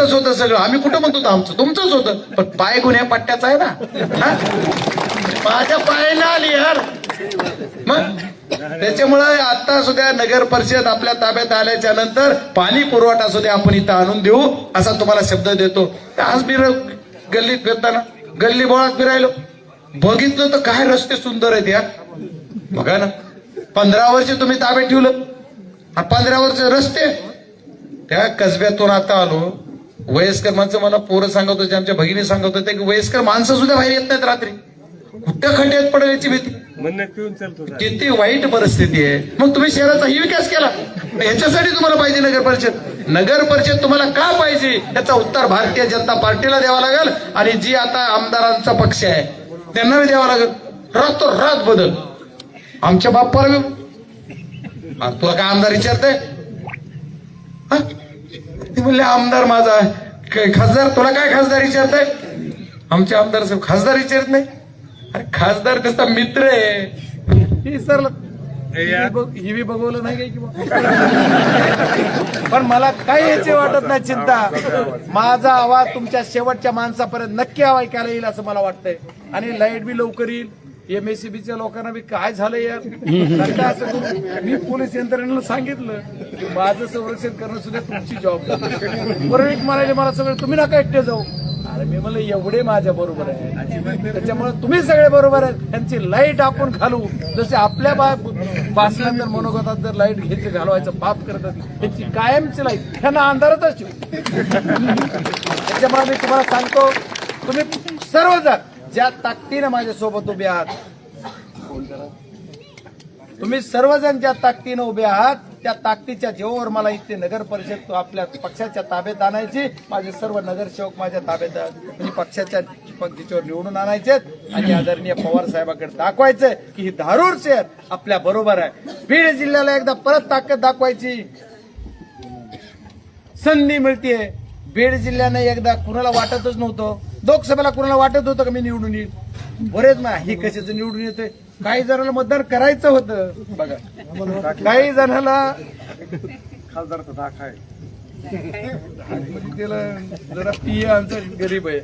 आमचंच होतं सगळं. आम्ही कुठं म्हणतो आमचं तुमचंच होतं. पण पाय गुन्ह्या पट्ट्याचा आहे ना. माझ्या पायाला आली यार. मग? त्याच्यामुळे आता सुद्धा नगर परिषद आपल्या ताब्यात आल्याच्यानंतर पाणी पुरवठा सुद्धा आपण इथं आणून देऊ असा तुम्हाला शब्द देतो. आज मी गल्लीत फिरताना गल्ली बोळात फिरायलो बघितलं तर काय रस्ते सुंदर आहेत या बघा ना. पंधरा वर्ष तुम्ही ताब्यात ठेवलं. पंधरा वर्ष रस्ते. त्या कसब्यातून आता आलो. वयस्कर माणसं मला पोरं सांगत होते आमच्या भगिनी सांगत होते की वयस्कर माणसं सुद्धा बाहेर येत नाहीत रात्री. कुठं खड्ड्यात पडेल याची भीती किती वाईट परिस्थिती आहे. मग तुम्ही शहराचाही विकास केला. याच्यासाठी तुम्हाला पाहिजे नगर परिषद. नगर परिषद तुम्हाला का पाहिजे? याचं उत्तर भारतीय जनता पार्टीला द्यावा लागेल आणि जी आता आमदारांचा पक्ष आहे त्यांना द्यावा लागेल. रातो रात बदल. आमच्या बाप्पाला तुला काय आमदार विचारतंय? ते म्हणले आमदार माझा आहे. खासदार? तुला काय खासदार विचारताय? आमचे आमदार साहेब खासदार विचारत नाही. अरे खासदार त्याचा मित्र आहे. सर ही बी बघवलं नाही पण मला काही याची वाटत नाही चिंता. माझा आवाज तुमच्या शेवटच्या माणसापर्यंत नक्की आवाज ऐकायला येईल असं मला वाटतंय. आणि लाइट बी लवकर येईल. एमएससीबीच्या लोकांना बी काय झालं यार? असं. मी पोलीस यंत्रणेला सांगितलं. माझं संरक्षण करणं सुद्धा तुमची जबाबदारी बरोबर एक म्हणाले मला सगळं तुम्ही नका एकटे जाऊ. अरे मी म्हणलं एवढे माझ्या बरोबर आहे त्याच्यामुळे तुम्ही सगळे बरोबर आहेत. त्यांची लाइट आपण घालू. जसे आपल्या बा भाषणात मनोगतात जर लाइट घ्यायचं घालवायचं पाप करतात त्यांची कायमची लाइट त्यांना अंधारातच ठेवू. त्याच्यामुळे मी तुम्हाला सांगतो तुम्ही सर्वजण ज्या ताकदीनं माझ्यासोबत उभे आहात तुम्ही सर्वजण ज्या ताकदीनं उभे आहात त्या ताकदीच्या जेव्हावर मला इथे नगर परिषद आपल्या पक्षाच्या ताब्यात आणायची. माझे सर्व नगरसेवक माझ्या ताब्यात म्हणजे पक्षाच्या पद्धतीवर निवडून आणायचे आणि आदरणीय पवार साहेबांकडे दाखवायचं की ही धारूर शहर आपल्या बरोबर आहे. बीड जिल्ह्याला एकदा परत ताकद दाखवायची. संधी मिळतीये. बीड जिल्ह्याने एकदा कुणाला वाटतच नव्हतं. लोकसभेला कुणाला वाटत होतं का मी निवडून येईल? बरेच ना हे कशाचं निवडून येते काही जणांना मतदान करायचं होतं. बघा. काही जणाला खासदारचा दाखा आहे. त्याला जरा पिये आमचा गरीब आहे.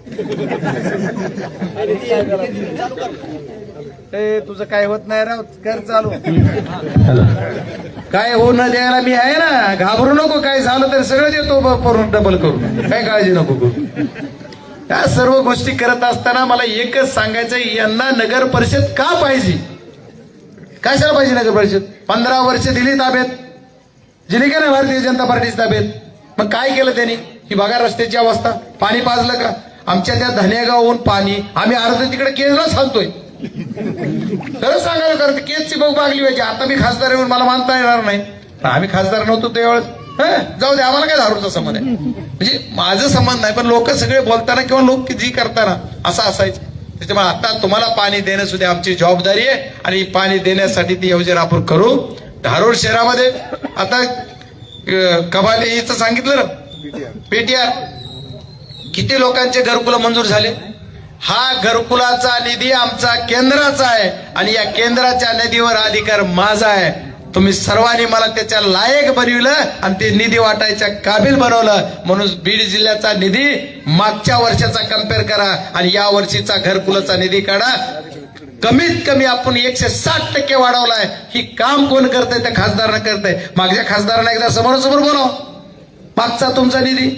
तुझं काय होत नाही राव कर चालू. काय हो न द्यायला मी आहे ना. घाबरू नको काय झालं तर सगळं देतो करून डबल करून. काय काळजी नको करू. या सर्व गोष्टी करत असताना मला एकच सांगायचं यांना नगर परिषद का पाहिजे? कशाला पाहिजे नगर परिषद? पंधरा वर्ष दिली ताब्यात. दिली का नाही भारतीय जनता पार्टीची ताब्यात. मग काय केलं त्यांनी? ही बघा रस्त्याची अवस्था. पाणी पाजलं का? आमच्या त्या धनेगावहून पाणी. आम्ही अर्ध तिकडे केजला सांगतोय. खरं सांगायला कारण केजची बघ मागली पाहिजे. आता मी खासदार येऊन मला मानता येणार नाही. पण आम्ही खासदार नव्हतो त्यावेळेस. हं, जाऊ दे आम्हाला काय दारूचा संबंध आहे? म्हणजे माझं संबंध नाही पण लोक सगळे बोलताना किंवा लोक जी करताना असं असायचं. त्याच्यामुळे आता तुम्हाला पाणी देणं सुद्धा आमची जबाबदारी आहे आणि पाणी देण्यासाठी ती योजना आपण करू. धारूर शहरामध्ये आता अं, कबालीचं सांगितलं ना पेटीआर. किती लोकांचे घरकुल मंजूर झाले? हा घरकुलाचा निधी आमचा केंद्राचा आहे आणि या केंद्राच्या निधीवर अधिकार माझा आहे. तुम्ही सर्वांनी मला त्याच्या लायक बनविलं आणि ते निधी वाटायच्या काबिल बनवलं. म्हणून बीड जिल्ह्याचा निधी मागच्या वर्षाचा कंपेअर करा आणि या वर्षीचा घरकुलाचा निधी काढा. कमीत कमी आपण एकशे साठ टक्के वाढवलाय. ही काम कोण करतंय त्या खासदारानं करतंय. मागच्या खासदारांना एकदा समोरासमोर बोलाव. मागचा तुमचा निधी.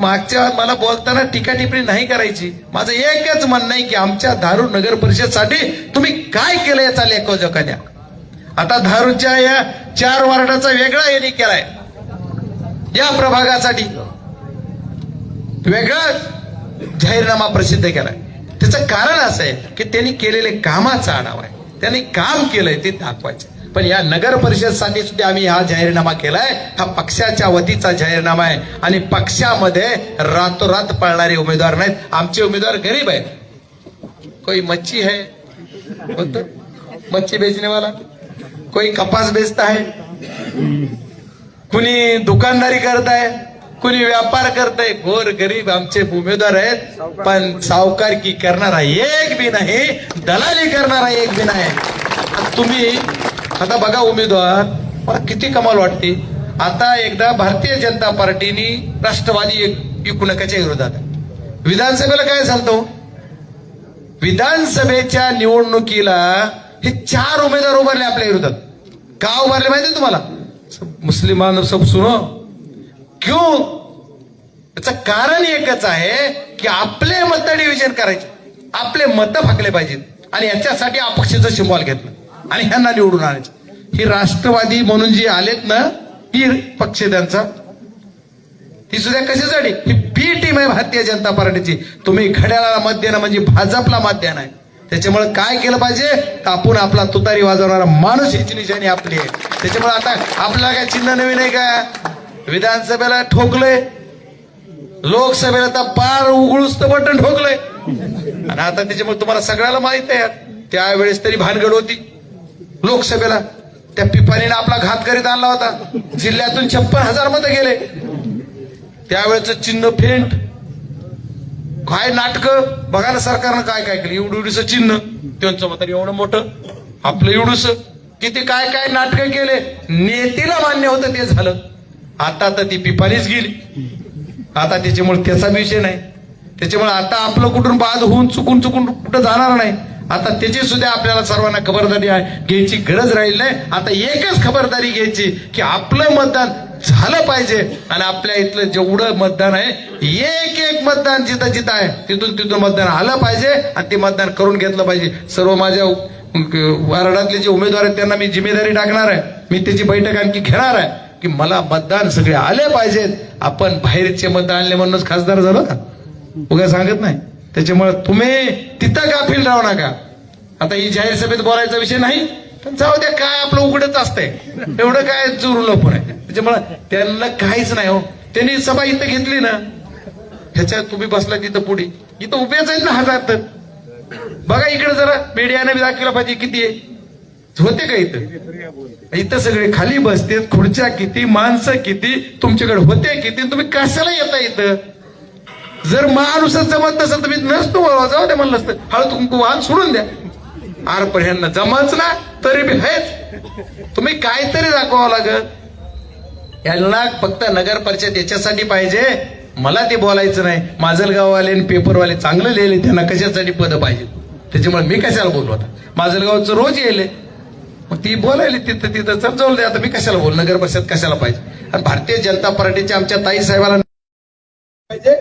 मागच्या मला बोलताना टीका टिप्पणी नाही करायची. माझं एकच म्हणणं आहे की आमच्या दारू नगर परिषदसाठी तुम्ही काय केलं याचा लेखोजोखा द्या. आता धारूच्या या चार वार्डाचा वेगळा यांनी केलाय. या प्रभागासाठी वेगळा जाहीरनामा प्रसिद्ध केलाय. त्याचं कारण असं आहे की त्यांनी केलेले कामाचा आढावा आहे. त्यांनी काम केलंय ते दाखवायचं. पण या नगर परिषदसाठी सुद्धा आम्ही हा जाहीरनामा केलाय. हा पक्षाच्या वतीचा जाहीरनामा आहे. आणि पक्षामध्ये रातोरात पळणारे उमेदवार नाहीत. आमचे उमेदवार गरीब आहेत. कोई मच्छी है? मच्छी बेचने वाला? कोई कपास बेचता है? कुणी दुकानदारी करत आहे कुणी व्यापार करत आहे गोर गरीब आमचे उमेदवार आहेत पण सावकार की करणार करणारा एक बी नाही दलाली करणारा एक बी नाही. तुम्ही आता बघा उमेदवार मला किती कमाल वाटते. आता एकदा भारतीय जनता पार्टीनी राष्ट्रवादी एक- एकूणकाच्या विरोधात. विधानसभेला काय झालं हो? विधानसभेच्या निवडणुकीला हे चार उमेदवार उभारले आपल्या विरोधात. का उभारले माहिती तुम्हाला? मुस्लिमान सब सुनो। क्यों? याचं कारण एकच आहे की आपले मत डिव्हिजन करायचे. आपले मत फाकले पाहिजेत. आणि याच्यासाठी अपक्षाचं सिम्बॉल घेतलं. आणि ह्यांना निवडून आणायचं. ही राष्ट्रवादी म्हणून जी आलेत ना ही पक्ष त्यांचा. ती सुद्धा कशासाठी? ही बी टीम आहे भारतीय जनता पार्टीची. तुम्ही घड्याळाला मत देणं म्हणजे भाजपला मत देणं आहे. त्याच्यामुळे काय केलं पाहिजे? तर आपण आपला तुतारी वाजवणारा माणूस याची निशाणी आपली आहे. त्याच्यामुळे आता आपल्याला काय चिन्ह नवीन आहे का? विधानसभेला ठोकलंय. लोकसभेला तर पार उघडूच तर बटन ठोकलंय. आणि आता त्याच्यामुळे तुम्हाला सगळ्याला माहीत आहे. त्यावेळेस तरी भानगड होती. लोकसभेला त्या पिपाणीने आपला घात करीत आणला होता. जिल्ह्यातून छप्पन हजार मतं गेले. त्यावेळेच चिन्ह फेंट. काय नाटक? बघा ना सरकारनं काय काय केलं? एवढं एवढीच चिन्ह. त्यांचं मत एवढं मोठं. आपलं एवढंस. किती काय काय नाटक केले? नेतीला मान्य होतं ते झालं. आता तर ती पिपालीच गेली. आता त्याच्यामुळे त्याचा विषय नाही. त्याच्यामुळे आता आपलं कुठून बाद होऊन चुकून चुकून कुठं जाणार नाही. आता त्याची सुद्धा आपल्याला सर्वांना खबरदारी आहे घ्यायची गरज राहील नाही. आता एकच खबरदारी घ्यायची की आपलं मतदान झालं पाहिजे आणि आपल्या इथलं जेवढं मतदान आहे एक एक मतदान जिथं जिथं आहे तिथून तिथून मतदान आलं पाहिजे आणि ते मतदान करून घेतलं पाहिजे. सर्व माझ्या वार्डातले जे उमेदवार आहेत त्यांना मी जिम्मेदारी टाकणार आहे. मी त्याची बैठक आणखी घेणार आहे की मला मतदान सगळे आले पाहिजेत. आपण बाहेरचे मतदान आणले म्हणूनच खासदार झालो का? उगा सांगत नाही. त्याच्यामुळे तुम्ही तिथं गाफील राहू नका. आता ही जाहीर सभेत बोलायचा विषय नाही पण जाऊ द्या काय आपलं उघडच असतंय. एवढं काय चुरलं पण आहे त्याच्यामुळे त्यांना काहीच नाही हो. त्यांनी सभा इथं घेतली ना ह्याच्यात तुम्ही बसला तिथं पुढे. इथं उभेच आहेत ना हजार तर बघा इकडे जरा मीडियाने बी दाखवलं पाहिजे किती आहे. होते का इथं? इथं सगळे खाली बसते खुर्च्या किती माणसं किती तुमच्याकडे होते किती तुम्ही कशाला येता इथं? जर माणूसच जमत नसेल मी नसतो जाऊ द्या म्हणलं असतं. हळद कुंकू वाहन सोडून द्या. आर पण ह्यांना ना तरी बी हेच तुम्ही काहीतरी दाखवावं लागत यांना फक्त नगर परिषद याच्यासाठी पाहिजे. मला ते बोलायचं नाही. माजलगाववाले आणि पेपरवाले चांगलं लिहिले त्यांना कशासाठी पदं पाहिजे? त्याच्यामुळे मी कशाला बोलू आता? माजलगावचं रोज येले मग ती बोलायली तिथं तिथं समजवलं दे आता मी कशाला बोल? नगर परिषद कशाला पाहिजे? आणि भारतीय जनता पार्टीच्या आमच्या ताई साहेबाला पाहिजे.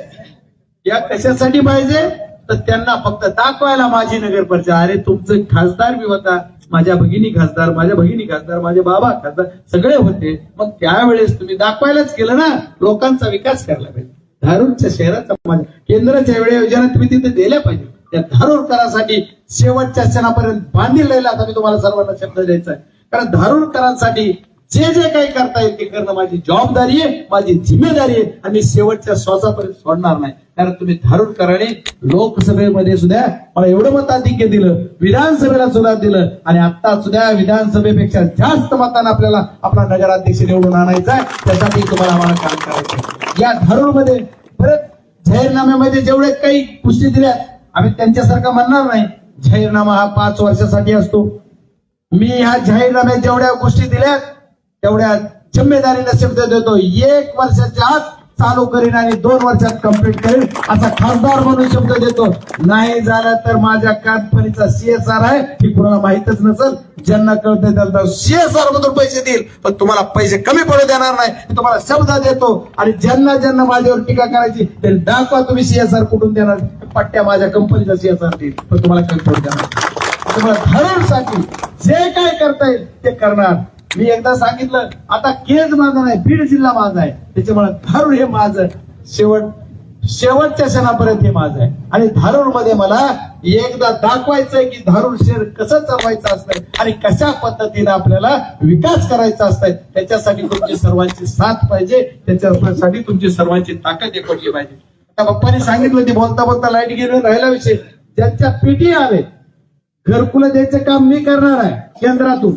या कशासाठी पाहिजे? तर त्यांना फक्त दाखवायला माझी नगर परिषद अरे तुमचं खासदार बी होता माझ्या भगिनी खासदार माझ्या भगिनी खासदार माझे बाबा खासदार सगळे होते. मग त्यावेळेस तुम्ही दाखवायलाच केलं ना? लोकांचा विकास करायला पाहिजे. धारूरच्या शहराचा माझ्या केंद्राच्या वेळे योजना तुम्ही तिथे दिल्या पाहिजे. त्या धारूरकरांसाठी शेवटच्या क्षणापर्यंत बांधील राहिला आता मी तुम्हाला सर्वांना शब्द द्यायचा आहे. कारण धारूरकरांसाठी जे जे काही करता येईल ते करणं माझी जबाबदारी आहे माझी जिम्मेदारी आहे. आणि शेवटच्या श्वासापर्यंत सोडणार नाही. कारण तुम्ही धारूरकरांनी लोकसभेमध्ये सुद्धा मला एवढं मताधिक्य दिलं विधानसभेला सुद्धा दिलं. आणि आता सुद्धा विधानसभेपेक्षा जास्त मतांना आपल्याला आपला नगराध्यक्ष निवडून आणायचा आहे. त्यासाठी तुम्हाला आम्हाला काम करायचं या धारूरमध्ये परत जाहीरनाम्यामध्ये जेवढे काही गोष्टी दिल्या आम्ही त्यांच्यासारखा म्हणणार नाही. जाहीरनामा हा पाच वर्षासाठी असतो. मी ह्या जाहीरनाम्यात जेवढ्या गोष्टी दिल्या तेवढ्या जिम्मेदारीला शब्द देतो. एक वर्षाच्या आत चालू करीन आणि दोन वर्षात कंप्लीट करीन असा खासदार म्हणून शब्द देतो. नाही झाला तर माझ्या कंपनीचा सीएसआर आहे हे कुणाला माहितच नसेल. ज्यांना कळते त्यांना सीएसआर मधून पैसे देईल. पण तुम्हाला पैसे कमी पडू देणार नाही. तुम्हाला शब्द देतो. आणि ज्यांना ज्यांना माझ्यावर टीका करायची ते दाखवा तुम्ही सीएसआर कुठून देणार. पट्ट्या माझ्या कंपनीचा सीएसआर देईल. पण तुम्हाला कमी पडू देणार तुम्हाला तुम्हाला धरणसाठी जे काय करता येईल ते करणार. मी एकदा सांगितलं आता केज माझा नाही बीड जिल्हा माझा आहे. त्याच्यामुळे धारूर हे माझं शेवट शेवटच्या क्षणापर्यंत हे माझं आहे. आणि धारूरमध्ये मला एकदा दाखवायचंय की धारूर शहर कसं चालवायचं असतंय आणि कशा पद्धतीने आपल्याला विकास करायचा असतंय त्याच्यासाठी तुमची सर्वांची साथ पाहिजे त्याच्यासाठी तुमची सर्वांची ताकद एकवटली पाहिजे. आता पप्पानी सांगितलं ते बोलता बोलता लाइट गेले राहिला विषय. ज्यांच्या पेटी आले घरकुलं द्यायचं काम मी करणार आहे केंद्रातून.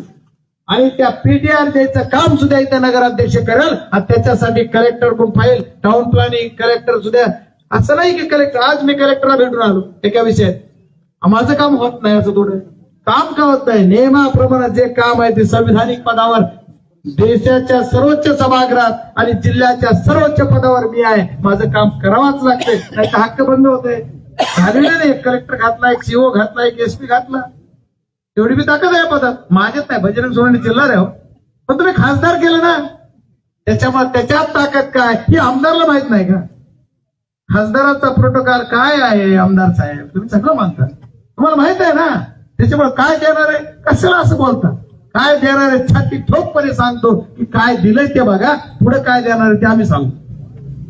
आणि त्या पीटीआर द्यायचं काम सुद्धा इथं नगराध्यक्ष करेल. आणि त्याच्यासाठी कलेक्टरकडून फाईल टाउन प्लॅनिंग कलेक्टर सुद्धा. असं नाही की कलेक्टर आज मी कलेक्टरला भेटून आलो. एका विषयात. माझं काम होत नाही असं थोडं. काम का होत नाही? नियमाप्रमाणे जे काम आहे ते संविधानिक पदावर. देशाच्या सर्वोच्च सभागृहात आणि जिल्ह्याच्या सर्वोच्च पदावर मी आहे. माझं काम करावाच लागतंय. नाही तर हक्क बंद होते झालेलं नाही. कलेक्टर घातला एक सीओ घातला एक एसपी घातला. तेवढी मी ताकद आहे पदात. माझ्यात नाही बजरंग सोनाने जिल्हा आहे हो. पण तुम्ही खासदार केलं ना त्याच्यामुळे त्याच्यात ताकद काय ही आमदारला माहीत नाही का? खासदाराचा प्रोटोकॉल काय आहे आमदार साहेब? तुम्ही सगळं मानता. तुम्हाला माहीत आहे ना? त्याच्यामुळे काय देणार आहे? कशाला असं बोलता? काय देणार आहे? छाती ठोकपणे सांगतो की काय दिलंय ते बघा. पुढे काय देणार आहे ते आम्ही सांगतो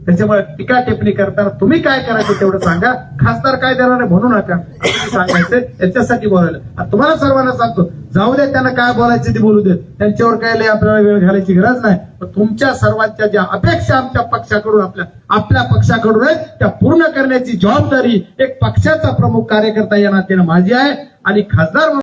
त्याच्यामुळे टीका टिप्पणी करताना तुम्ही काय करायचं तेवढं सांगा. खासदार काय देणार आहे म्हणू नका सांगायचं याच्यासाठी बोलायला. तुम्हाला सर्वांना सांगतो जाऊ दे त्यांना काय बोलायचं ते बोलू देत. त्यांच्यावर काय लय आपल्याला वेळ घालायची गरज नाही. पण तुमच्या सर्वांच्या ज्या अपेक्षा आमच्या पक्षाकडून आपल्या आपल्या पक्षाकडून आहेत त्या पूर्ण करण्याची जबाबदारी एक पक्षाचा प्रमुख कार्यकर्ता या नात्याने माझी आहे. आणि खासदार म्हणून